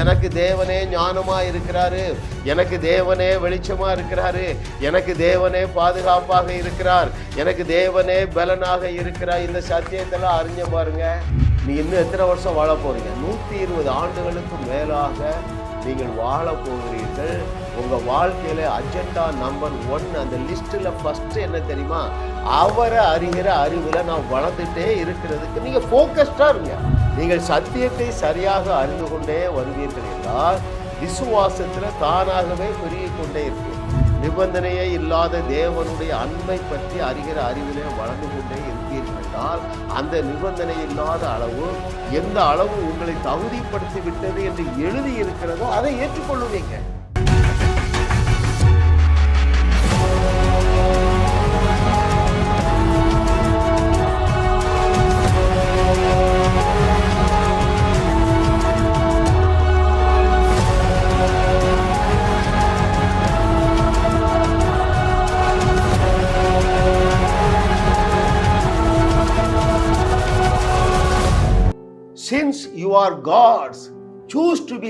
எனக்கு தேவனே ஞானமா இருக்கிறாரு. எனக்கு தேவனே வெளிச்சமா இருக்கிறாரு. எனக்கு தேவனே பாதுகாப்பாக இருக்கிறார். எனக்கு தேவனே பலனாக இருக்கிறார். இந்த சத்தியத்தெல்லாம் அறிஞ்ச பாருங்க. நீ இன்னும் எத்தனை வருஷம் வாழ போறீங்க? நூத்தி இருபது ஆண்டுகளுக்கு மேலாக நீங்கள் வாழ போகிறீர்கள். உங்க வாழ்க்கையில அஜெண்டா நம்பர் ஒன் அந்த லிஸ்ட்ல ஃபர்ஸ்ட் என்ன தெரியுமா? அவரை அறிகிற அறிவுல நான் வளர்ந்துட்டே இருக்கிறதுக்கு நீங்க ஃபோக்கஸ்டாக இருங்க. நீங்கள் சத்தியத்தை சரியாக அறிந்து கொண்டே வருவீர்கள் என்றால் விசுவாசத்தில் தானாகவே பெருகி கொண்டே இருக்கும். நிபந்தனையே இல்லாத தேவனுடைய அன்பை பற்றி அறிகிற அறிவிலே வளர்ந்து கொண்டே இருப்பீர்கள் என்றால் அந்த நிபந்தனை இல்லாத அளவு எந்த அளவு உங்களை தகுதிப்படுத்தி விட்டது என்று எழுதி இருக்கிறதோ அதை ஏற்றுக்கொள்ளுவீங்க.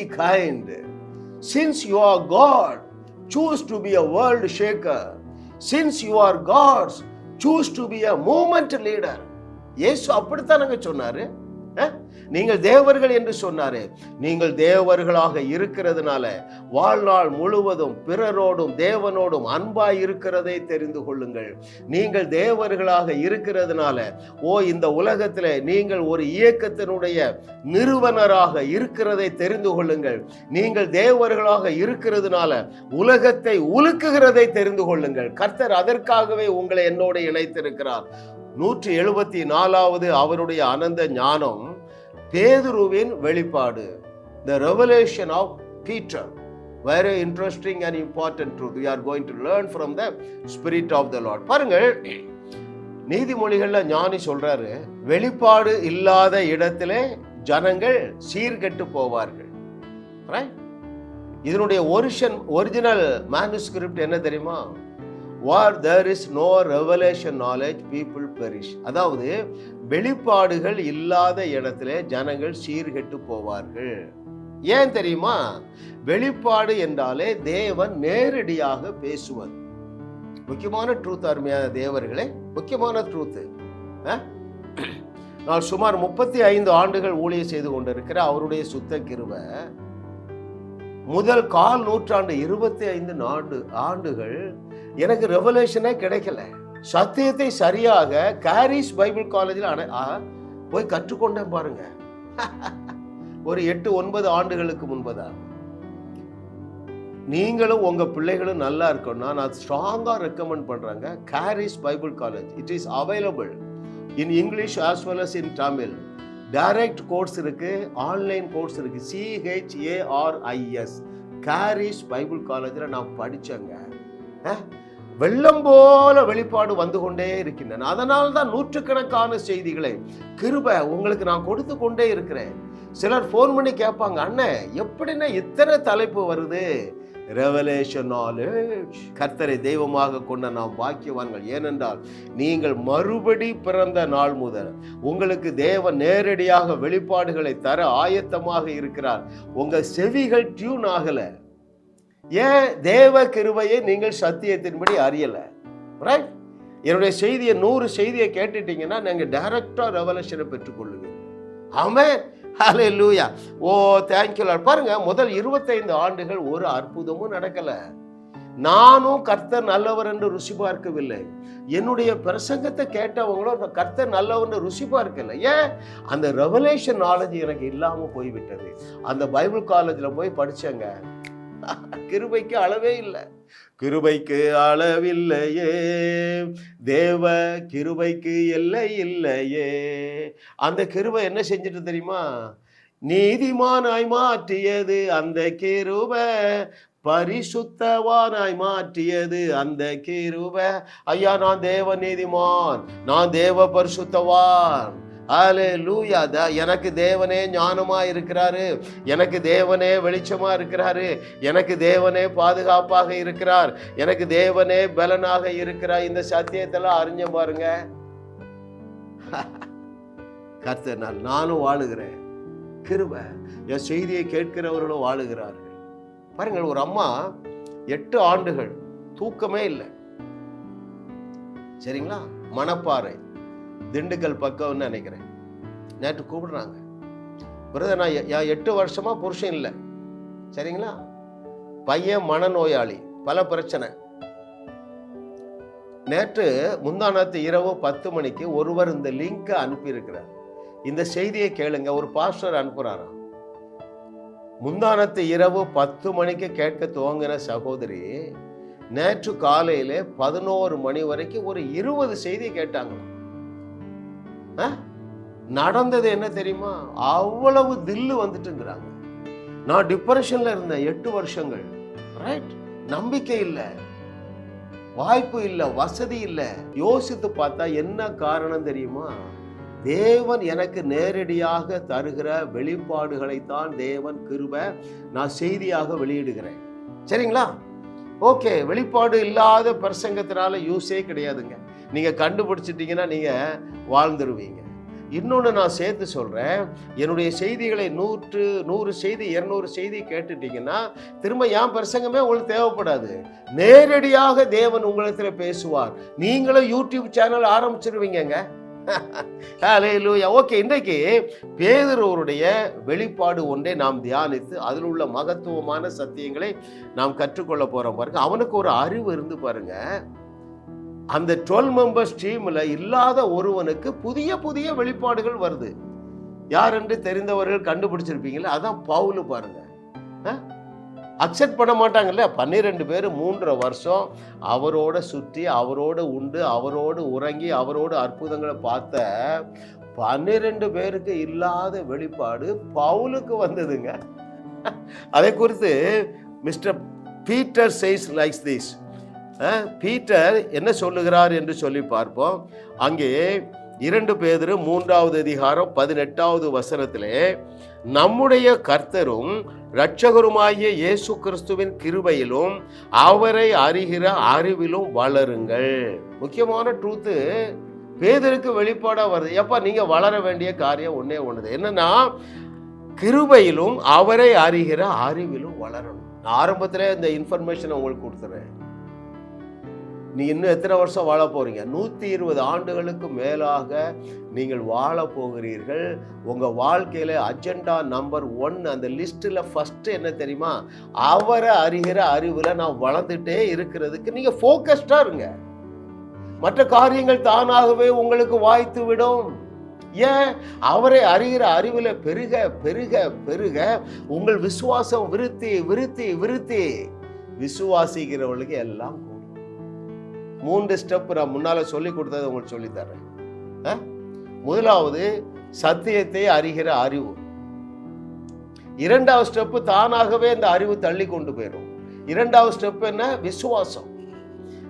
Be kind. Since you are God, choose to be a world shaker. Since you are God's, choose to be a movement leader. இயேசு அப்படித்தானங்க சொன்னாரு நீங்கள் தேவர்கள் என்று சொன்னாரே. நீங்கள் தேவர்களாக இருக்கிறதுனால வாழ்நாள் முழுவதும் பிறரோடும் தேவனோடும் அன்பாய் இருக்கிறதை தெரிந்து கொள்ளுங்கள். நீங்கள் தேவர்களாக இருக்கிறதுனால ஓ இந்த உலகத்தில் நீங்கள் ஒரு இயக்கத்தினுடைய நிறுவனராக இருக்கிறதை தெரிந்து கொள்ளுங்கள். நீங்கள் தேவர்களாக இருக்கிறதுனால உலகத்தை உலுக்குகிறதை தெரிந்து கொள்ளுங்கள். கர்த்தர் அதற்காகவே உங்களை என்னோடு இணைத்திருக்கிறார். நூற்றி எழுபத்தி நாலாவது அவருடைய அனந்த ஞானம். பேதுருவின் வெளிப்பாடு the revelation of Peter very interesting and important truth we are going to learn from the spirit of the Lord பாருங்கள் நீதிமொழிகளில் ஞானி சொல்றாரு வெளிப்பாடு இல்லாத இடத்திலே ஜனங்கள் சீர்கெட்டு போவார்கள். இதனுடைய ஒரிஷன் ஒரிஜினல் மேனுஸ்கிரிப்ட் என்ன தெரியுமா? Where there is no revelation knowledge people perish அதாவது வெளிப்பாடுகள் இல்லாத இடத்துல ஜனங்கள் சீர்கெட்டு போவார்கள். ஏன் தெரியுமா? வெளிப்பாடு என்றாலே தேவன் நேரடியாக பேசுவது. முக்கியமான ட்ரூத் அருமையான தேவர்களே முக்கியமான ட்ரூத்து நான் சுமார் முப்பத்தி ஐந்து ஆண்டுகள் ஊழியம் செய்து கொண்டிருக்கிற அவருடைய சுத்த கிருவ முதல் கால் நூற்றாண்டு இருபத்தி ஐந்து நாடு ஆண்டுகள் எனக்கு ரெவலேஷனே கிடைக்கல. சத்தியத்தை சரியாக காரிஸ் பைபிள் காலேஜில் போய் கற்றுக்கொண்டேன் பாருங்க. ஒரு எட்டு ஒன்பது ஆண்டுகளுக்கு முன்பதா நீங்களும் உங்க பிள்ளைகளும் நல்லா இருக்கணும்னா நான் ஸ்ட்ராங்கா ரெக்கமெண்ட் பண்ணுறாங்க Charis Bible college. It is available in English as well as in Tamil direct course இருக்கு ஆன்லைன் கோர்ஸ் இருக்கு. சிஹெச்ஏஆர்ஐஎஸ் காரிஸ் பைபிள் காலேஜில் நான் படித்தேங்க வெள்ளம் போல வெளிப்பாடு வந்து கொண்டே இருக்கின்றன. அதனால் தான் நூற்றுக்கணக்கான செய்திகளை கிருபை உங்களுக்கு நான் கொடுத்து கொண்டே இருக்கிறேன். சிலர் ஃபோன் பண்ணி கேட்பாங்க அண்ணன் எப்படின்னா இத்தனை தலைப்பு வருது? ரெவலேஷன் நாலேஜ் கர்த்தரை தெய்வமாக கொண்ட நாம் பாக்கியவான்கள். ஏனென்றால் நீங்கள் மறுபடி பிறந்த நாள் முதல் உங்களுக்கு தேவன் நேரடியாக வெளிப்பாடுகளை தர ஆயத்தமாக இருக்கிறார். உங்கள் செவிகள் டியூன் ஆகலை. ஏன் தேவ கிருபையை நீங்கள் சத்தியத்தின்படி அறியலை? ரைட் என்னுடைய செய்தியை நூறு செய்தியை கேட்டுட்டீங்கன்னா நீங்கள் டைரக்டாக ரெவலேஷனை பெற்றுக்கொள்ளுங்க ஆமே ஹலே லூயா ஓ தேங்க்யூ பாருங்க முதல் இருபத்தைந்து ஆண்டுகள் ஒரு அற்புதமும் நடக்கலை. நானும் கர்த்தர் நல்லவர் என்று ருசி பார்க்கவில்லை. என்னுடைய பிரசங்கத்தை கேட்டவங்களும் கர்த்தர் நல்லவர் ருசி பார்க்கல. ஏன்? அந்த ரெவலேஷன் நாலேஜ் எனக்கு இல்லாமல் போய்விட்டது. அந்த பைபிள் காலேஜில் போய் படித்தேங்க கிருபைக்கு அளவே இல்லை. கிருபைக்கு அளவில்லையே. தேவ கிருபைக்கு எல்லை இல்லையே. அந்த கிருபை என்ன செஞ்சுட்டு தெரியுமா? நீதிமானாய் மாற்றியது அந்த கிருபை பரிசுத்தவானாய் மாற்றியது அந்த கிருபை. ஐயா நான் தேவ நீதிமான் நான் தேவ பரிசுத்தவான். ஆலே லூயா எனக்கு தேவனே ஞானமாக இருக்கிறாரு. எனக்கு தேவனே வெளிச்சமாக இருக்கிறாரு. எனக்கு தேவனே பாதுகாப்பாக இருக்கிறார். எனக்கு தேவனே பலனாக இருக்கிறார். இந்த சத்தியத்தெல்லாம் அறிஞ்ச பாருங்க. கர்த்தர் நான் நானும் வாழுகிறேன். கிருப என் செய்தியை கேட்கிறவர்களும் வாழுகிறார்கள். பாருங்கள் ஒரு அம்மா எட்டு ஆண்டுகள் தூக்கமே இல்லை. சரிங்களா? மணப்பாறை திண்டுக்கல் பக்கம்னு நினைக்கிறேன். நேற்று கூப்பிடுறாங்க. பிரதர் நான் எட்டு வருஷமா புருஷன் இல்லை. சரிங்களா? பையன் மனநோயாளி. பல பிரச்சனை. நேற்று முந்தானத்து இரவு பத்து மணிக்கு ஒருவர் இந்த லிங்கை அனுப்பியிருக்கிறார். இந்த செய்தியை கேளுங்க. ஒரு பாஸ்டர் அனுப்புறாராம் முந்தானத்து இரவு பத்து மணிக்கு கேட்க துவங்கின சகோதரி நேற்று காலையில பதினோரு மணி வரைக்கும் ஒரு இருபது செய்தி கேட்டாங்க நடந்தது என்ன தெரியுமா? அவ்வளவு தில்லு வந்துட்டுங்கிறாங்க. நான் டிப்ரெஷன்ல இருந்தேன் எட்டு வருஷங்கள். ரைட் நம்பிக்கை இல்லை. வாய்ப்பு இல்லை. வசதி இல்லை. யோசித்து பார்த்தா என்ன காரணம் தெரியுமா? தேவன் எனக்கு நேரடியாக தருகிற வெளிப்பாடுகளைத்தான் தேவன் கிருப நான் செய்தியாக வெளியிடுகிறேன். சரிங்களா? ஓகே வெளிப்பாடு இல்லாத பிரசங்கத்தினால யூஸே கிடையாதுங்க. நீங்கள் கண்டுபிடிச்சிட்டிங்கன்னா நீங்கள் வாழ்ந்துருவீங்க. இன்னொன்று நான் சேர்த்து சொல்கிறேன் என்னுடைய செய்திகளை நூற்று நூறு செய்தி இரநூறு செய்தி கேட்டுட்டீங்கன்னா திரும்ப என் பிரசங்கமே உங்களுக்கு தேவைப்படாது. நேரடியாக தேவன் உங்களிடத்தில் பேசுவார். நீங்களும் யூடியூப் சேனல் ஆரம்பிச்சிருவீங்கங்க. ஓகே இன்றைக்கு பேதுருவருடைய வெளிப்பாடு ஒன்றை நாம் தியானித்து அதில் உள்ள மகத்துவமான சத்தியங்களை நாம் கற்றுக்கொள்ள போகிறோம் பாருங்க. அவனுக்கு ஒரு அறிவு இருந்து பாருங்கள் அந்த டுவெல் மெம்பர்ஸ் டீமில் இல்லாத ஒருவனுக்கு புதிய புதிய வெளிப்பாடுகள் வருது. யார் என்று தெரிந்தவர்கள் கண்டுபிடிச்சிருப்பீங்களே அதான் பவுலு பாருங்க. அக்செப்ட் பண்ண மாட்டாங்கல்ல? பன்னிரெண்டு பேர் மூன்றரை வருஷம் அவரோட சுற்றி அவரோடு உண்டு அவரோடு உறங்கி அவரோடு அற்புதங்களை பார்த்த பன்னிரெண்டு பேருக்கு இல்லாத வெளிப்பாடு பவுலுக்கு வந்ததுங்க. அதை குறித்து Mister Peter says likes this Peter என்ன சொல்லுகிறார் என்று சொல்லி பார்ப்போம். அங்கே இரண்டு பேதரு மூன்றாவது அதிகாரம் பதினெட்டாவது வசனத்திலே நம்முடைய கர்த்தரும் இரட்சகருமாகிய இயேசு கிறிஸ்துவின் கிருபையிலும் அவரை அறிகிற அறிவிலும் வளருங்கள். முக்கியமான ட்ரூத்து பேதருக்கு வெளிப்பாடாக வருது. எப்பா நீங்கள் வளர வேண்டிய காரியம் ஒன்றே ஒன்றுது என்னன்னா கிருபையிலும் அவரை அறிகிற அறிவிலும் வளரணும். நான் ஆரம்பத்தில் இந்த இன்ஃபர்மேஷனை உங்களுக்கு கொடுத்துறேன். நீ இன்னும் எத்தனை வருஷம் வாழ போகிறீங்க நூற்றி இருபது ஆண்டுகளுக்கு மேலாக நீங்கள் வாழ போகிறீர்கள். உங்கள் வாழ்க்கையில் அஜெண்டா நம்பர் ஒன் அந்த லிஸ்ட்டில் ஃபஸ்ட்டு என்ன தெரியுமா? அவரை அறிகிற அறிவில் நான் வளர்ந்துட்டே இருக்கிறதுக்கு நீங்கள் ஃபோக்கஸ்டாக இருங்க. மற்ற காரியங்கள் தானாகவே உங்களுக்கு வாய்த்து விடும். ஏன்? அவரை அறிகிற அறிவில் பெருக பெருக பெருக உங்கள் விசுவாசம் விருத்தி விருத்தி விருத்தி. விசுவாசிக்கிறவர்களுக்கு எல்லாம் மூன்று ஸ்டெப் நான் முன்னால் சொல்லி கொடுத்தது உங்களுக்கு சொல்லித்தரேன் ஆ? முதலாவது சத்தியத்தை அறிகிற அறிவு. இரண்டாவது ஸ்டெப்பு தானாகவே இந்த அறிவு தள்ளி கொண்டு போயிடும். இரண்டாவது ஸ்டெப் என்ன? விசுவாசம்.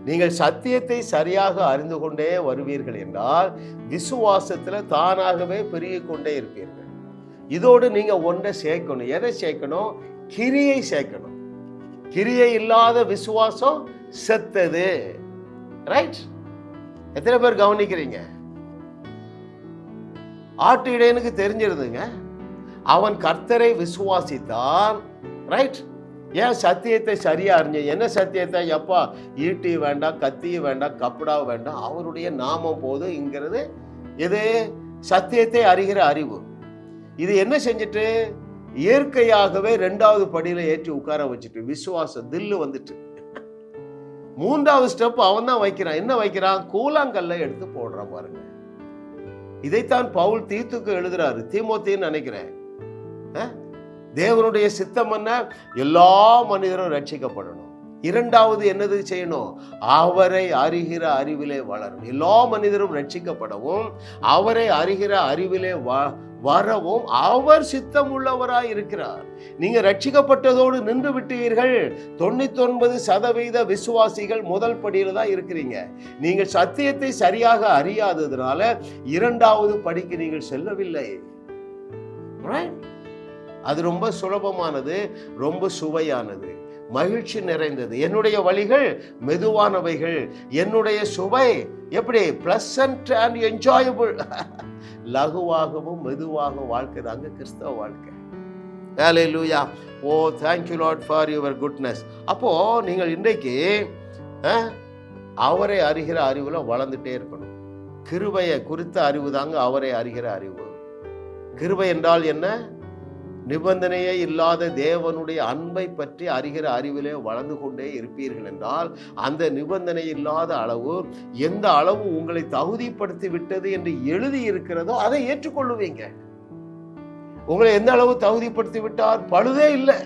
நீங்கள் சத்தியத்தை சரியாக அறிந்து கொண்டே வருவீர்கள் என்றால் விசுவாசத்தில் தானாகவே பெருகி கொண்டே இருப்பீர்கள். இதோடு நீங்கள் ஒன்றை சேர்க்கணும். எதை சேர்க்கணும்? கிரியை சேர்க்கணும். கிரியை இல்லாத விசுவாசம் செத்தது. ரைட் எத்தனை பேர் கவனிக்கிறீங்க? ஆட்டு இடையனுக்கு தெரிஞ்சிருந்துங்க. அவன் கர்த்தரை விசுவாசித்தான். ரைட் ஏன் சத்தியத்தை சரியா அறிஞ்ச? என்ன சத்தியத்தை? எப்பா ஈட்டி வேண்டாம் கத்தி வேண்டாம் கப்படா வேண்டாம். அவருடைய நாமம் போதுங்கிறது இது சத்தியத்தை அறிகிற அறிவு. இது என்ன செஞ்சுட்டு? இயற்கையாகவே ரெண்டாவது படியில ஏற்றி உட்கார வச்சுட்டு விசுவாசம் தில்லு வந்துட்டு. மூன்றாவது ஸ்டெப் அவன் தான் வைக்கிறான். என்ன வைக்கிறான்? கூழாங்கல்லை எடுத்து போடுறான் பாருங்க. இதைத்தான் பவுல் தீத்துக்கு எழுதுறாரு. தீமோத்தின்னு நினைக்கிறேன். தேவனுடைய சித்தம் என்ன? எல்லா மனிதரும் ரட்சிக்கப்படணும் இரண்டாவது என்னது செய்யணும்? அவரை அறிகிற அறிவிலே வளரும் எல்லா மனிதரும் ரட்சிக்கப்படவும் அவரை அறிகிற அறிவிலே வ- வரவும் அவர் சித்தம் உள்ளவராய் இருக்கிறார். நீங்க ரட்சிக்கப்பட்டதோடு நின்று விட்டீர்கள். தொண்ணூத்தி ஒன்பது சதவீத விசுவாசிகள் முதல் படியில தான் இருக்கிறீங்க. நீங்கள் சத்தியத்தை சரியாக அறியாததுனால இரண்டாவது படிக்கு நீங்கள் செல்லவில்லை. அது ரொம்ப சுலபமானது ரொம்ப சுவையானது. மகிழ்ச்சி நிறைந்தது. என்னுடைய வழிகள் மெதுவானவைகள். என்னுடைய சுவை எப்படி? பிளசன்ட் அண்ட் என்ஜாயபிள் லகுவாகவும் மெதுவாகவும் வாழ்க்கை தாங்க கிறிஸ்தவ வாழ்க்கை. Hallelujah oh thank you Lord for your goodness அப்போ நீங்கள் இன்றைக்கு அவரை அறிகிற அறிவில் வளர்ந்துட்டே இருக்கணும். கிருபையை குறித்த அறிவு தாங்க அவரை அறிகிற அறிவு. கிருபை என்றால் என்ன? நிபந்தனையே இல்லாத தேவனுடைய அன்பை பற்றி அறிகிற அறிவிலே வளர்ந்து கொண்டே இருப்பீர்கள் என்றால் அந்த நிபந்தனை இல்லாத அளவு எந்த அளவு உங்களை தகுதிப்படுத்தி விட்டது என்று எழுதி இருக்கிறதோ அதை ஏற்றுக்கொள்ளுவீங்க. உங்களை எந்த அளவு தகுதிப்படுத்தி விட்டார்? பழுதே இல்லை.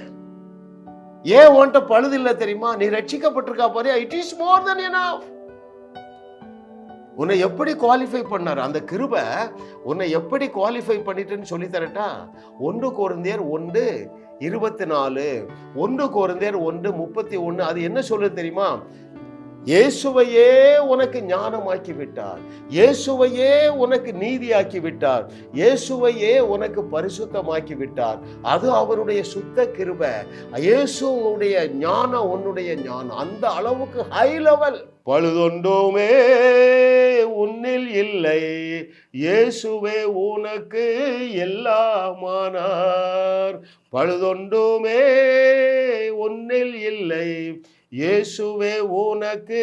ஏன் உன்ட்ட பழுது இல்லை தெரியுமா? நீ ரட்சிக்கப்பட்டிருக்கா பாரு it is more than enough. உன்னை எப்படி குவாலிஃபை பண்ணார்? அந்த கிருபை உன்னை எப்படி குவாலிஃபை பண்ணிட்டுன்னு சொல்லி தரட்டா? ஒன்று குழந்தையர் ஒன்று இருபத்தி நாலு ஒன்று குழந்தையர் ஒன்று முப்பத்தி ஒன்று அது என்ன சொல்லுது தெரியுமா? இயேசுவையே உனக்கு ஞானமாக்கி விட்டார் இயேசுவையே உனக்கு நீதியாக்கி விட்டார் இயேசுவையே உனக்கு பரிசுத்தமாக்கி விட்டார் அது அவருடைய சுத்த கிருபை. இயேசுடைய ஞானம் உன்னுடைய ஞானம். அந்த அளவுக்கு ஹை லெவல் பழுதொண்டோமே உன்னில் இல்லை. இயேசுவே உனக்கு எல்லாமானார். பழுதொண்டோமே உன்னில் இல்லை. இயேசுவே உனக்கு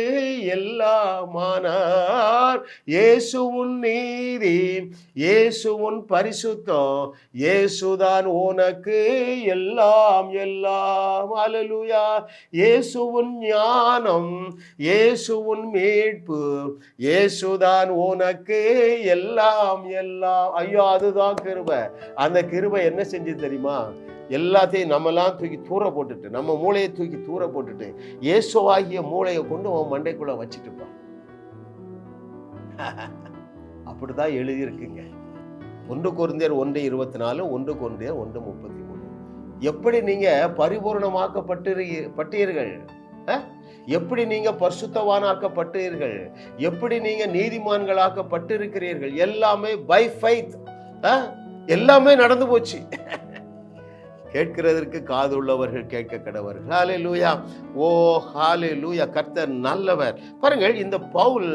எல்லாமானார். இயேசு உன் நீதி இயேசு உன் பரிசுத்தம் இயேசுதான் உனக்கு எல்லாம் எல்லாம். அலலுயா இயேசு உன் ஞானம் இயேசு உன் மீட்பு இயேசுதான் உனக்கு எல்லாம் எல்லாம். ஐயோ அதுதான் கிருபை. அந்த கிருபை என்ன செஞ்சு தெரியுமா? எல்லாத்தையும் நம்மலாம் தூக்கி தூர போட்டுட்டு நம்ம மூளையை தூக்கி தூர போட்டுட்டு இயேசுவாகிய மூளையை கொண்டு உன் மண்டைக்குள்ள வச்சுட்டுப்பான் அப்படிதான் எழுதியிருக்குங்க. ஒன்று குருந்தியர் ஒன்று இருபத்தி நாலு ஒன்று குருந்தியர் ஒன்று முப்பத்தி மூணு எப்படி நீங்க பரிபூர்ணமாக்கப்பட்டு பட்டீர்கள்? எப்படி நீங்க பரிசுத்தவானாக்கப்பட்டீர்கள்? எப்படி நீங்க நீதிமான்களாக்கப்பட்டு இருக்கிறீர்கள் எல்லாமே பை ஃபைத் எல்லாமே நடந்து போச்சு. கேட்கிறதற்கு காது உள்ளவர்கள் கேட்க கடவர்கள். ஹாலே லூயா ஓ ஹாலே லூயா கர்த்தர் நல்லவர். பாருங்கள் இந்த பவுல்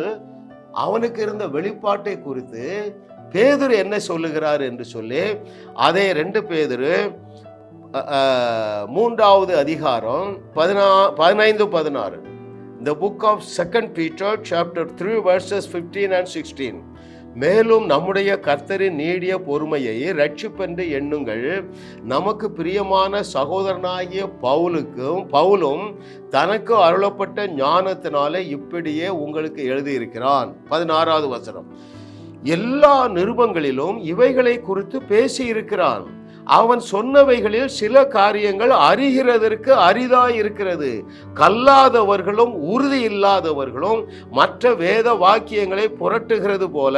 அவனுக்கு இருந்த வெளிப்பாட்டை குறித்து பேதுரு என்ன சொல்லுகிறார் என்று சொல்லி அதே ரெண்டு பேதுரு மூன்றாவது அதிகாரம் பதினா பதினைந்து பதினாறு. The book of second Peter chapter three verses fifteen and sixteen மேலும் நம்முடைய கர்த்தரின் நீடிய பொறுமையை ரட்சிப்பென்று எண்ணுங்கள். நமக்கு பிரியமான சகோதரனாகிய பவுலுக்கும் பவுலும் தனக்கு அருளப்பட்ட ஞானத்தினாலே இப்படியே உங்களுக்கு எழுதியிருக்கிறான். பதினாறாவது வசனம். எல்லா நிருபங்களிலும் இவைகளை குறித்து பேசியிருக்கிறான். அவன் சொன்னவைகளில் சில காரியங்கள் அறிகிறதற்கு அரிதாய் இருக்கிறது கல்லாதவர்களும் உறுதி இல்லாதவர்களும் மற்ற வேத வாக்கியங்களை புரட்டுகிறது போல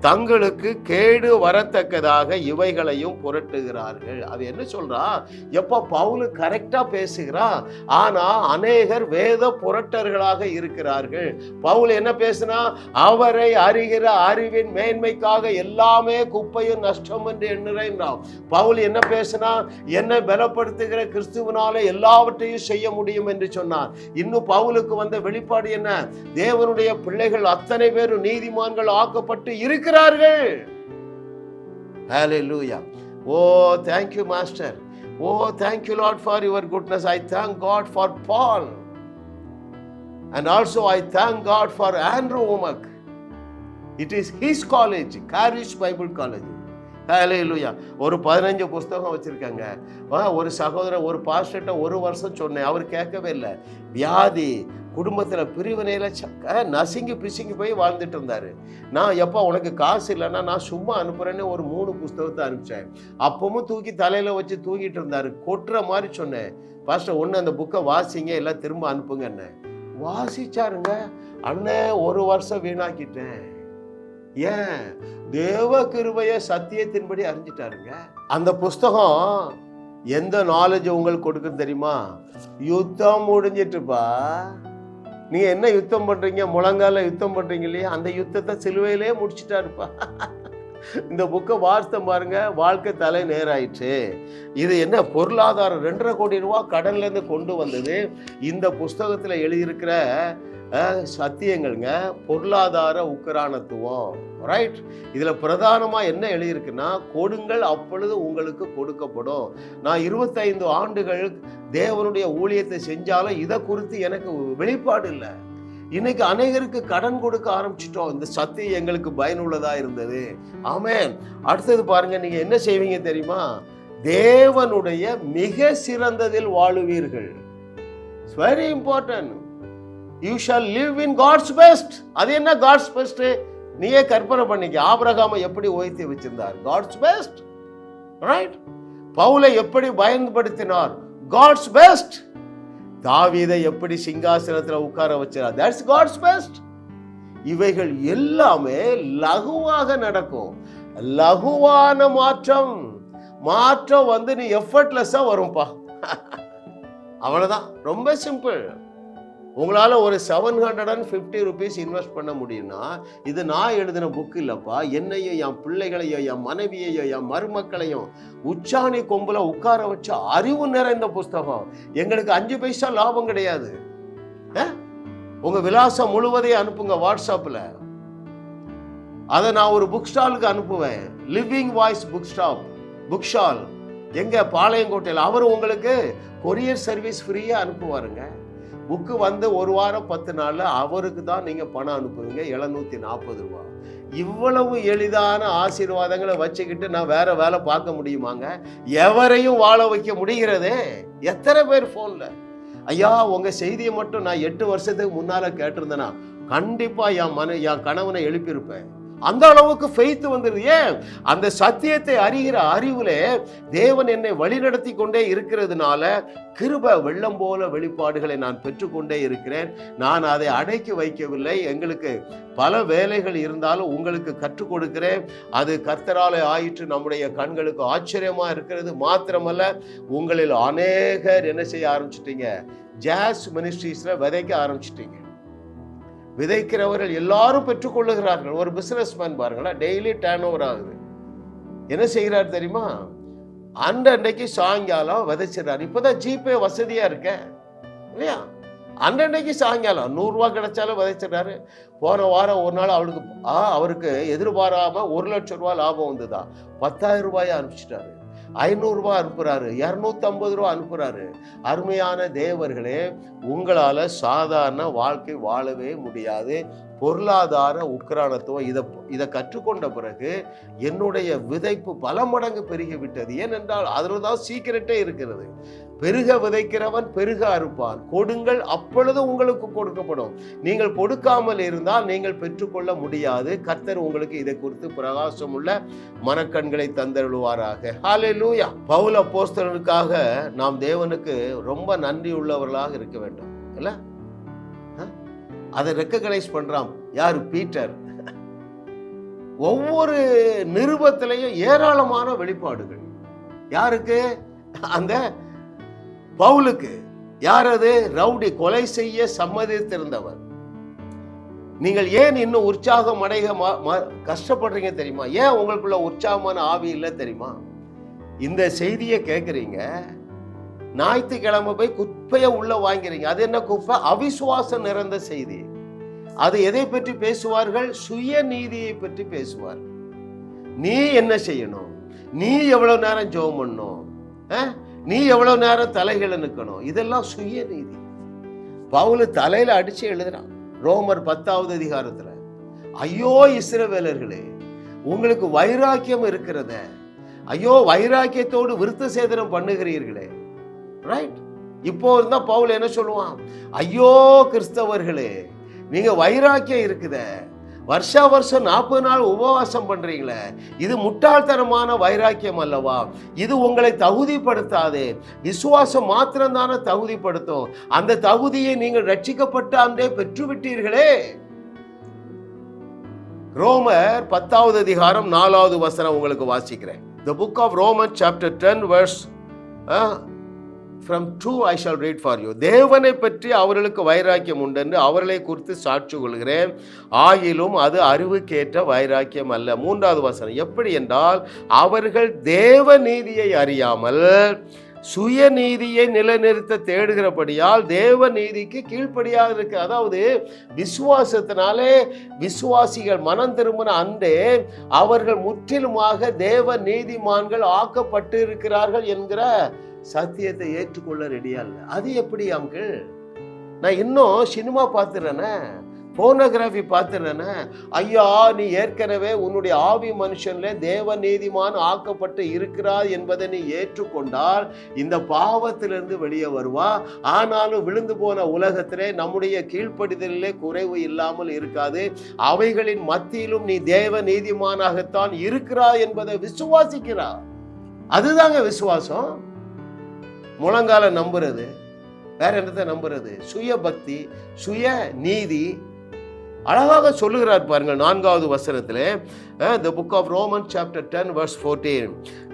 தங்களுக்கு கேடு வரத்தக்கதாக இவைகளையும் புரட்டுகிறார்கள். அது என்ன சொல்றா? எப்ப பவுலு கரெக்டா பேசுகிறா? ஆனா அநேகர் வேத புரட்டர்களாக இருக்கிறார்கள். பவுல் என்ன பேசுனா அவரை அறிகிற அறிவின் மேன்மைக்காக எல்லாமே குப்பையும் நஷ்டம் என்று எண்ணுறேன் பவுல் என்ன பேசுனா என்னை பலப்படுத்துகிற கிறிஸ்துவனால எல்லாவற்றையும் செய்ய முடியும் என்று சொன்னார். இன்னும் பவுலுக்கு வந்த வெளிப்பாடு என்ன? தேவனுடைய பிள்ளைகள் அத்தனை பேரும் நீதிமான்கள் ஆக்கப்பட்டு இருக்கிறார்கள் ஓ thank you master oh thank you Lord for your goodness I thank God for Paul and also I thank God for Andrew Wommack it is his college Charis Bible college ஹலே ஒரு பதினஞ்சு புஸ்தகம் வச்சிருக்காங்க ஒரு சகோதரன் ஒரு பாஸ்டர்கிட்ட ஒரு வருஷம் சொன்னேன் அவர் கேட்கவே இல்லை வியாதி குடும்பத்தில் பிரிவினையில் நசுங்கி பிசுங்கி போய் வாழ்ந்துட்டு இருந்தார். நான் எப்போ உனக்கு காசு இல்லைன்னா நான் சும்மா அனுப்புகிறேன்னு ஒரு மூணு புஸ்தகத்தை அனுப்பிச்சேன். அப்பவும் தூக்கி தலையில் வச்சு தூக்கிட்டு இருந்தாரு. கொட்டுற மாதிரி சொன்னேன். பாஸ்டர் ஒன்று அந்த புக்கை வாசிங்க எல்லாம் திரும்ப அனுப்புங்க என்ன வாசிச்சாருங்க. அண்ணன் ஒரு வருஷம் வீணாக்கிட்டேன். ஏன்? தேவ கிருபைய சத்தியத்தின்படி அறிஞ்சிட்டாருங்க. அந்த புஸ்தகம் எந்த நாலேஜ் உங்களுக்கு கொடுக்குன்னு தெரியுமா? யுத்தம் முடிஞ்சிட்டுப்பா. நீங்கள் என்ன யுத்தம் பண்ணுறீங்க முழங்கால யுத்தம் பண்ணுறீங்க இல்லையா? அந்த யுத்தத்தை சிலுவையிலே முடிச்சிட்டாருப்பா. இந்த புக்கை வாசித்த பாருங்க. வாழ்க்கை தலை நேராயிற்று. இது என்ன பொருளாதாரம்? ரெண்டரை கோடி ரூபா கடன்லேருந்து கொண்டு வந்தது. இந்த புஸ்தகத்தில் எழுதியிருக்கிற சத்தியங்கள்ங்க. பொருளாதார உக்கரானத்துவம். ரைட் இதில் பிரதானமாக என்ன எழுதியிருக்குன்னா கொடுங்கள் அப்பொழுது உங்களுக்கு கொடுக்கப்படும். நான் இருபத்தைந்து ஆண்டுகள் தேவனுடைய ஊழியத்தை செஞ்சாலும் இதை குறித்து எனக்கு வெளிப்பாடு இல்லை. இன்னைக்கு அநேகருக்கு கடன் கொடுக்க ஆரம்பிச்சிட்டோம். இந்த சத்தியம் எங்களுக்கு பயனுள்ளதா இருந்தது. ஆமேன் அடுத்தது பாருங்க நீங்க என்ன செய்வீங்க தெரியுமா? தேவனுடைய மிக சிறந்ததில் வாழுவீர்கள். Very important you shall live in God's best அது என்ன காட்ஸ் பெஸ்ட் நீயே கற்பனை பண்ணிக்க. ஆபரகாம எப்படி உயர்த்தி வச்சிருந்தார்? காட்ஸ் பெஸ்ட் ரைட் பவுலை எப்படி பயன்படுத்தினார்? காட்ஸ் பெஸ்ட் தாவீதை எப்படி சிங்காசனத்தில் உட்கார வச்சார் தட்ஸ் காட்ஸ் பெஸ்ட் இவைகள் எல்லாமே லகுவாக நடக்கும். லகுவான மாற்றம். மாற்றம் வந்து நீ எஃபர்ட்லெஸ்ஸாக வரும்பா. அவ்வளோதான் ரொம்ப சிம்பிள் உங்களால் ஒரு seven hundred and fifty rupees invest பண்ண முடியும்னா இது நான் எழுதின புக் இல்லைப்பா. என்னையும் என் பிள்ளைகளையும் என் மனைவியையும் என் மருமக்களையும் உச்சாணி கொம்பில் உட்கார வச்ச அறிவு நிறைந்த புஸ்தகம். எங்களுக்கு அஞ்சு பைசா லாபம் கிடையாது. உங்கள் விலாசம் முழுவதையும் அனுப்புங்க வாட்ஸ்அப்பில் அதை நான் ஒரு புக் ஸ்டாலுக்கு அனுப்புவேன். Living voice book stop book stall எங்கே பாளையங்கோட்டையில். அவர் உங்களுக்கு கொரியர் சர்வீஸ் ஃப்ரீயாக அனுப்புவாருங்க. புக்கு வந்து ஒரு வாரம் பத்து நாளில் அவருக்கு தான் நீங்கள் பணம் அனுப்புவீங்க எழுநூற்றி நாற்பது ரூபா. இவ்வளவு எளிதான ஆசீர்வாதங்களை வச்சுக்கிட்டு நான் வேற வேலை பார்க்க முடியுமாங்க? எவரையும் வாழ வைக்க முடிகிறதே? எத்தனை பேர் ஃபோனில் ஐயா உங்கள் செய்தியை மட்டும் நான் எட்டு வருஷத்துக்கு முன்னால் கேட்டிருந்தேனா கண்டிப்பாக என் மன என் கணவனை எழுப்பியிருப்பேன். அந்த அளவுக்கு ஃபெய்த் வந்துடுது ஏன்? அந்த சத்தியத்தை அறிகிற அறிவுல தேவன் என்னை வழிநடத்தி கொண்டே இருக்கிறதுனால கிருப வெள்ளம் போல வெளிப்பாடுகளை நான் பெற்றுக்கொண்டே இருக்கிறேன். நான் அதை அடக்கி வைக்கவில்லை. எங்களுக்கு பல வேலைகள் இருந்தாலும் உங்களுக்கு கற்றுக் கொடுக்கிறேன். அது கர்த்தராலே ஆயிற்று. நம்முடைய கண்களுக்கு ஆச்சரியமா இருக்கிறது. மாத்திரமல்ல உங்களில் அநேகர் என்ன செய்ய ஆரம்பிச்சிட்டீங்க? ஜாஸ் மினிஸ்ட்ரீஸ்ல விதைக்க ஆரம்பிச்சிட்டீங்க. விதைக்கிறவர்கள் எல்லாரும் பெற்றுக்கொள்ளுகிறார்கள். ஒரு பிசினஸ் மேன் பாருங்களேன் டெய்லி டேர்ன் ஓவர் ஆகுது. என்ன செய்கிறார் தெரியுமா? அந்த அன்னைக்கு சாயங்காலம் விதைச்சிடறாரு. இப்போதான் ஜிபே வசதியா இருக்க இல்லையா? அன்னன்னைக்கு சாயங்காலம் நூறுரூவா கிடைச்சாலும் விதைச்சிடறாரு. போன வாரம் ஒரு நாள் அவளுக்கு அவருக்கு எதிர்பாராம ஒரு லட்சம் ரூபா லாபம் வந்துதான் பத்தாயிரம் ரூபாயை அனுப்பிச்சிட்டாரு. ஐநூறுரூவா அனுப்புகிறாரு இரநூத்தம்பது ரூபா அனுப்புறாரு. அருமையான தேவர்களே உங்களால் சாதாரண வாழ்க்கை வாழவே முடியாது. பொருளாதார உக்கிரானத்துவம் இதை இதை கற்றுக்கொண்ட பிறகு என்னுடைய விதைப்பு பல மடங்கு பெருகி விட்டது ஏனென்றால் அதில் தான் சீக்கிரட்டே இருக்கிறது. பெருக விதைக்கிறவன் பெருக அறுப்பான். கொடுங்கள் அப்பொழுது உங்களுக்கு கொடுக்கப்படும். நீங்கள் கொடுக்காமல் இருந்தால் நீங்கள் பெற்றுக்கொள்ள முடியாது. கர்த்தர் உங்களுக்கு இதை குறித்து பிரகாசம் உள்ள மனக்கண்களை தந்தருவாராக ஹாலே லூயா பௌல அப்போஸ்தலனுக்காக நாம் தேவனுக்கு ரொம்ப நன்றி உள்ளவர்களாக இருக்க வேண்டும். இல்லை? அதை ரெக்கக்னைஸ் பண்றான். யார்? பீட்டர் ஒவ்வொரு நிருபத்திலையும் ஏராளமான வெளிப்பாடுகள். யாருக்கு? அந்த பவுலுக்கு. யார் அது? ரவுடி கொலை செய்ய சம்மதித்திருந்தவர். நீங்கள் ஏன் இன்னும் உற்சாகம் அடைய ம- கஷ்டப்படுறீங்க தெரியுமா? ஏன் உங்களுக்குள்ள உற்சாகமான ஆவி இல்லை தெரியுமா? இந்த செய்தியை கேட்குறீங்க ஞாயிற்றுக்கிழமை போய் குப்பையை உள்ள வாங்கிறீங்க. அது என்ன குப்பை? அவிசுவாசம் நிறைந்த செய்தி. அது எதை பற்றி பேசுவார்கள்? சுய நீதியை பற்றி பேசுவார்கள். நீ என்ன செய்யணும்? நீ எவ்வளவு நேரம் ஜோம் பண்ணணும்? நீ எவ்வளவு நேரம் தலைகளை நிற்கணும்? இதெல்லாம் சுய நீதி. பவுலு தலையில அடிச்சு எழுதுறான். ரோமர் பத்தாவது அதிகாரத்துல ஐயோ இஸ்ரவேலர்களே உங்களுக்கு வைராக்கியம் இருக்கிறத. ஐயோ வைராக்கியத்தோடு விருத்த சேதனம் பண்ணுகிறீர்களே. ரைட் இப்போ இருந்தால் பவுல் என்ன சொல்லுவான்? ஐயோ கிறிஸ்தவர்களே நீங்க வைராக்கியம் இருக்குதே. வருஷா வருஷம் நாற்பது நாள் உபவாசம் பண்றீங்களே. இது முட்டாள்தனமான வைராக்கியம் அல்லவா? இது உங்களை தகுதிப்படுத்தாது. விசுவாசம் மாத்திரம்தானே தகுதிப்படுத்தும். அந்த தகுதியை நீங்கள் ரட்சிக்கப்பட்ட அன்றே பெற்றுவிட்டீர்களே. ரோமர் பத்தாவது அதிகாரம் நாலாவது வசனம் உங்களுக்கு வாசிக்கிறேன். The book of Roman chapter ten verse from two I shall read for you தேவனை பற்றி அவர்களுக்கு வைராக்கியம் உண்டென்று அவர்களை குறித்து சாட்சி கொள்கிறேன். ஆயிலும் அது அறிவுக்கேற்ற வைராக்கியம் அல்ல. மூன்றாவது வசனம் எப்படி என்றால் அவர்கள் தேவ நீதியை அறியாமல் சுயநீதியை நிலைநிறுத்த தேடுகிறபடியால் தேவ நீதிக்கு கீழ்ப்படியாக இருக்கு. அதாவது விசுவாசத்தினாலே விசுவாசிகள் மனம் திரும்பின அன்றே அவர்கள் முற்றிலுமாக தேவ நீதிமான்கள் ஆக்கப்பட்டு இருக்கிறார்கள் என்கிற சத்தியத்தை ஏற்றுக்கொள்ள ரெடியா இல்லை. அது எப்படி அங்கிள் நான் இன்னும் சினிமா பார்த்துறேனே. போனோகிராஃபி பார்த்துறேனே. ஐயா நீ ஏற்கனவே உன்னுடைய ஆவி மனுஷன்ல தேவ நீதிமான் ஆக்கப்பட்டு இருக்கிறார் என்பதை நீ ஏற்றுக்கொண்டால் இந்த பாவத்திலிருந்து வெளியே வருவா. ஆனாலும் விழுந்து போன உலகத்திலே நம்முடைய கீழ்ப்படிதலிலே குறைவு இல்லாமல் இருக்காது. அவைகளின் மத்தியிலும் நீ தேவ நீதிமானாகத்தான் இருக்கிறாய் என்பதை விசுவாசிக்கிறார். அதுதாங்க விசுவாசம். முழங்கால நம்புறது. வேற என்னத்தை நம்புறது? சுய பக்தி சுய நீதி. அழகாக சொல்லுகிறார் பாருங்கள் நான்காவது வசனத்தில் the book of Roman chapter ten verse fourteen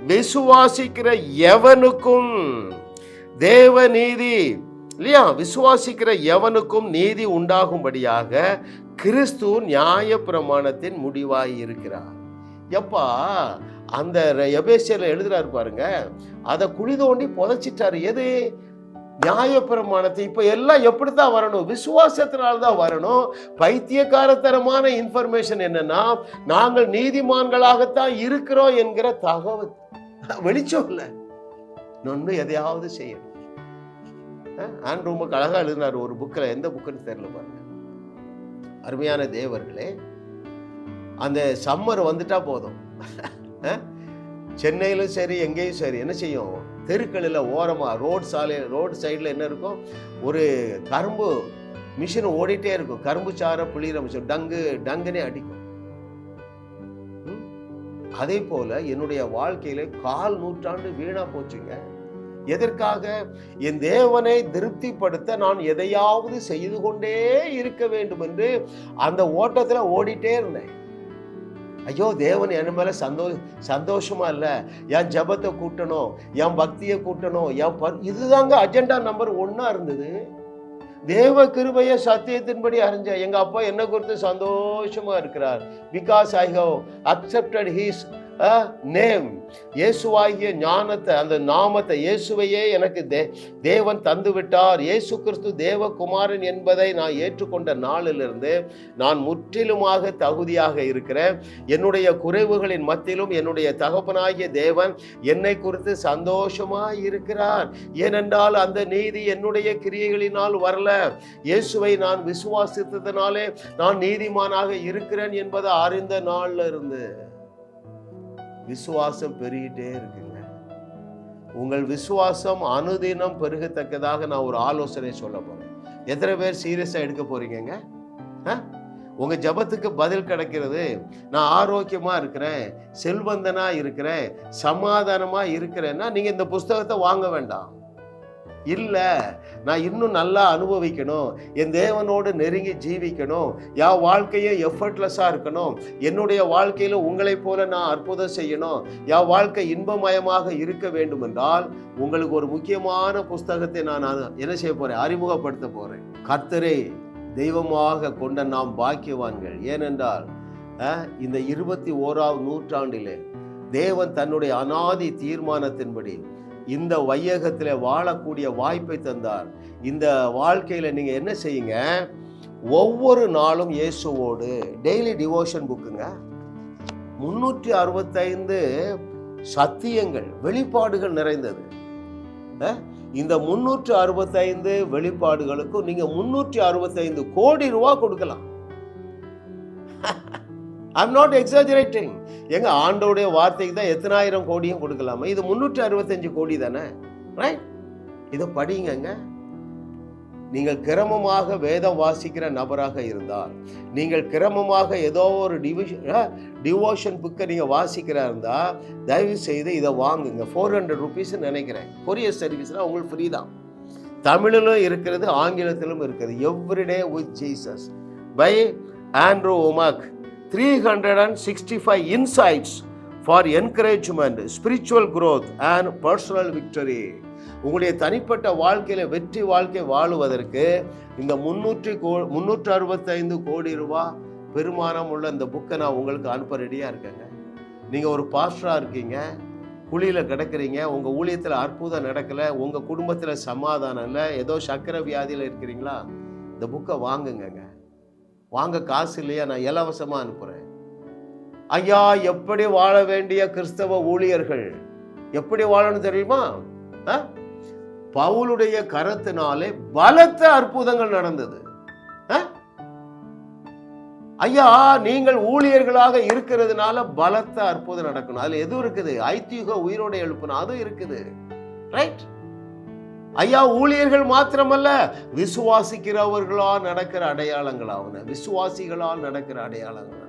விசுவாசிக்கிற எவனுக்கும் தேவ நீதி. இல்லையா? விசுவாசிக்கிற எவனுக்கும் நீதி உண்டாகும்படியாக கிறிஸ்து நியாய பிரமாணத்தின் முடிவாய் இருக்கிறார். எப்பா அந்த எபேசியர்ல எழுதுறாரு பாருங்க. அதை குழி தோண்டி புதைச்சிட்டாரு. எது? நியாயப்பிரமாணத்தை. இப்போ எல்லாம் எப்படித்தான் வரணும்? விசுவாசத்தினால தான் வரணும். பைத்தியக்காரத்தனமான இன்ஃபர்மேஷன் என்னன்னா நாங்கள் நீதிமான்களாகத்தான் இருக்கிறோம் என்கிற தகவல். வெளிச்சம் இல்லை இன்னொன்று எதையாவது செய்யணும். ஆண்ட் ரொம்ப அழகாக எழுதினார் ஒரு புக்கில் எந்த புக்குன்னு தெரியல பாருங்க. அருமையான தேவர்களே அந்த சம்மர் வந்துட்டா போதும். சென்னையிலும் சரி எங்கேயும் சரி என்ன செய்யும்? தெருக்களில் ஓரமாக ரோட் சாலை ரோடு சைடில் என்ன இருக்கும்? ஒரு கரும்பு மிஷின் ஓடிட்டே இருக்கும். கரும்பு சாரை புளியிற மிஷின் டங்கு டங்குனே அடிக்கும். அதே போல என்னுடைய வாழ்க்கையில கால் நூற்றாண்டு வீணா போச்சுங்க. எதற்காக? என் தேவனை திருப்திப்படுத்த நான் எதையாவது செய்து கொண்டே இருக்க வேண்டும் என்று அந்த ஓட்டத்தில் ஓடிட்டே இருந்தேன். ஐயோ தேவன் என் மேலே சந்தோ சந்தோஷமா இல்லை. என் ஜெபத்தை கூட்டணும் என் பக்தியை கூட்டணும் என் ப- இதுதாங்க அஜெண்டா நம்பர் ஒன்றா இருந்தது. தேவ கிருபைய சத்தியத்தின்படி அறிஞ்ச எங்கள் அப்பா என்ன குறித்து சந்தோஷமாக இருக்கிறார். Because I have accepted his name இயேசுவாகிய ஞானத்தை அந்த நாமத்தை இயேசுவையே எனக்கு தே தேவன் தந்து விட்டார் இயேசு கிறிஸ்து தேவகுமாரன் என்பதை நான் ஏற்றுக்கொண்ட நாளிலிருந்து நான் முற்றிலுமாக தகுதியாக இருக்கிறேன். என்னுடைய குறைவுகளின் மத்தியிலும் என்னுடைய தகப்பனாகிய தேவன் என்னை குறித்து சந்தோஷமாக இருக்கிறார். ஏனென்றால் அந்த நீதி என்னுடைய கிரியைகளினால் வரல. இயேசுவை நான் விசுவாசித்ததனாலே நான் நீதிமானாக இருக்கிறேன் என்பதை அறிந்த நாளில் இருந்து விசுவாசம் பெருகிட்டே இருக்குங்க. உங்கள் விசுவாசம் அனுதினம் பெருகத்தக்கதாக நான் ஒரு ஆலோசனை சொல்ல போறேன். எத்தனை பேர் சீரியஸா எடுக்க போறீங்கங்க? ஆ? உங்க ஜெபத்துக்கு பதில் கிடைக்கிறது நான் ஆரோக்கியமா இருக்கிறேன் செல்வந்தனா இருக்கிறேன் சமாதானமா இருக்கிறேன்னா நீங்க இந்த புஸ்தகத்தை வாங்க வேண்டாம். இல்லை நான் இன்னும் நல்லா அனுபவிக்கணும். என் தேவனோடு நெருங்கி ஜீவிக்கணும். என் வாழ்க்கையே எஃபர்ட்லெஸ்ஸாக இருக்கணும். என்னுடைய வாழ்க்கையில் உங்களைப் போல நான் அற்புதம் செய்யணும். என் வாழ்க்கை இன்பமயமாக இருக்க வேண்டும் என்றால் உங்களுக்கு ஒரு முக்கியமான புஸ்தகத்தை நான் என்ன செய்ய போகிறேன் அறிமுகப்படுத்த போகிறேன் கர்த்தரை தெய்வமாக கொண்ட நாம் பாக்கியவான்கள். ஏனென்றால் இந்த இருபத்தி ஓராவது நூற்றாண்டிலே தேவன் தன்னுடைய அனாதி தீர்மானத்தின்படி இந்த வையகத்தில் வாழக்கூடிய வாய்ப்பை தந்தார். இந்த வாழ்க்கையில் நீங்கள் என்ன செய்யுங்க? ஒவ்வொரு நாளும் இயேசுவோடு டெய்லி டிவோஷன் புக்குங்க முன்னூற்றி அறுபத்தைந்து சத்தியங்கள் வெளிப்பாடுகள் நிறைந்தது. இந்த முன்னூற்று அறுபத்தைந்து வெளிப்பாடுகளுக்கும் நீங்கள் முன்னூற்றி அறுபத்தைந்து கோடி ரூபா கொடுக்கலாம். ஐம் நாட் எக்ஸாஜரேட்டிங் எங்க ஆண்டோடைய வார்த்தைக்கு தான் எத்தனாயிரம் கோடியும் கொடுக்கலாமா? இது முன்னூற்றி அறுபத்தஞ்சு கோடி தானே? ரைட் இதை படிங்கங்க. நீங்கள் கிரமமாக வேதம் வாசிக்கிற நபராக இருந்தால் நீங்கள் கிரமமாக ஏதோ ஒரு டிவிஷன் டிவோஷன் புக்கை நீங்கள் வாசிக்கிறா இருந்தால் தயவு செய்து இதை வாங்குங்க. ஃபோர் ஹண்ட்ரட் ருபீஸ் நினைக்கிறேன். கொரியர் சர்வீஸ்லாம் உங்களுக்கு ஃப்ரீ தான். தமிழிலும் இருக்கிறது ஆங்கிலத்திலும் இருக்கிறது. Everyday with Jesus by Andrew Wommack three hundred and sixty five insights for encouragement spiritual growth and personal victory உங்களுடைய தனிப்பட்ட வாழ்க்கையில் வெற்றி வாழ்க்கை வாழுவதற்கு இந்த முன்னூற்றி கோ முந்நூற்றி அறுபத்தைந்து கோடி ரூபா பெருமானம் உள்ள இந்த புக்கை நான் உங்களுக்கு அனுப்ப ரெடியாக இருக்கேங்க. நீங்கள் ஒரு பாஸ்டராக இருக்கீங்க குழியில் கிடக்குறீங்க உங்கள் ஊழியத்தில் அற்புதம் நடக்கலை உங்கள் குடும்பத்தில் சமாதானம் இல்லை ஏதோ சக்கரை வியாதியில் இருக்கிறீங்களா? இந்த புக்கை வாங்குங்கங்க. வாங்க காசு இல்லையா? நான் இலவசமாக அனுப்புகிறேன் ஐயா எப்படி வாழ வேண்டிய கிறிஸ்தவ ஊழியர்கள்? எப்படி வாழணும் தெரியுமா? ஆ? பவுலுடைய கரத்தினாலே பலத்த அற்புதங்கள் நடந்தது. ஆ? ஐயா நீங்கள் ஊழியர்களாக இருக்கிறதுனால பலத்த அற்புதம் நடக்கணும். அதுல எதுவும் இருக்குது? ஐத்தியுக உயிரோட எழுப்பணும் அதுவும் இருக்குது. ரைட் ஐயா ஊழியர்கள் மாத்திரமல்ல விசுவாசிக்கிறவர்களால் நடக்கிற அடையாளங்கள் அவன. விசுவாசிகளால் நடக்கிற அடையாளங்கள்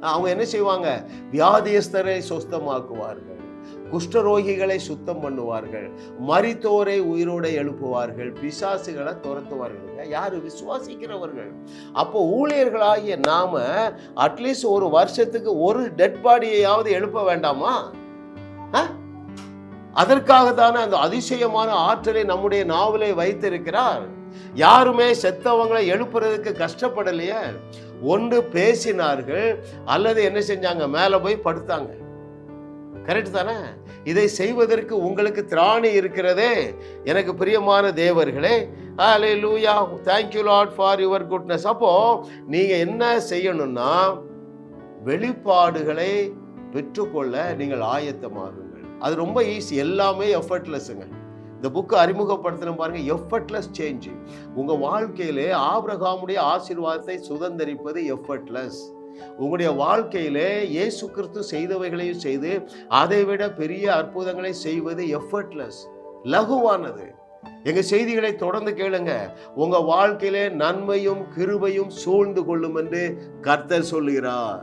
அவங்க என்ன செய்வாங்க? வியாதியஸ்தரை சொஸ்தமாக்குவார்கள். குஷ்டரோகிகளை சுத்தம் பண்ணுவார்கள். மரித்தோரை உயிரோடு எழுப்புவார்கள். பிசாசுகளை துரத்துவார்கள். யார்? விசுவாசிக்கிறவர்கள். அப்போ ஊழியர்களாகிய நாம அட்லீஸ்ட் ஒரு வருஷத்துக்கு ஒரு டெட் பாடியையாவது எழுப்ப வேண்டாமா? ஆ? அதற்காக தானே அந்த அதிசயமான ஆற்றலை நம்முடைய நாவலை வைத்திருக்கிறார். யாருமே செத்தவங்களை எழுப்புறதுக்கு கஷ்டப்படலையே. ஒன்று பேசினார்கள் அல்லது என்ன செஞ்சாங்க? மேலே போய் படுத்தாங்க. கரெக்ட் தானே? இதை செய்வதற்கு உங்களுக்கு திராணி இருக்கிறதே. எனக்கு பிரியமான தேவர்களே hallelujah thank you Lord for your goodness அப்போ நீங்கள் என்ன செய்யணும்னா வெளிப்பாடுகளை பெற்றுக்கொள்ள நீங்கள் ஆயத்தமாக அது ரொம்ப ஈஸி எல்லாமே எஃபர்ட்லெஸ்ஸுங்க இந்த புக்கு அறிமுகப்படுத்தின பாருங்க எஃபர்ட்லெஸ் சேஞ்ச் உங்கள் வாழ்க்கையிலே ஆபிரகாமுடைய ஆசீர்வாதத்தை சுதந்தரிப்பது எஃபர்ட்லெஸ் உங்களுடைய வாழ்க்கையிலே இயேசு கிறிஸ்து செய்தவைகளையும் செய்து அதை விட பெரிய அற்புதங்களை செய்வது எஃபர்ட்லெஸ் லகுவானது. எங்க செய்திகளை தொடர்ந்து கேளுங்க. உங்க வாழ்க்கையிலே நன்மையும் கிருபையும் சூழ்ந்து கொள்ளும் என்று கர்த்தர் சொல்லுகிறார்.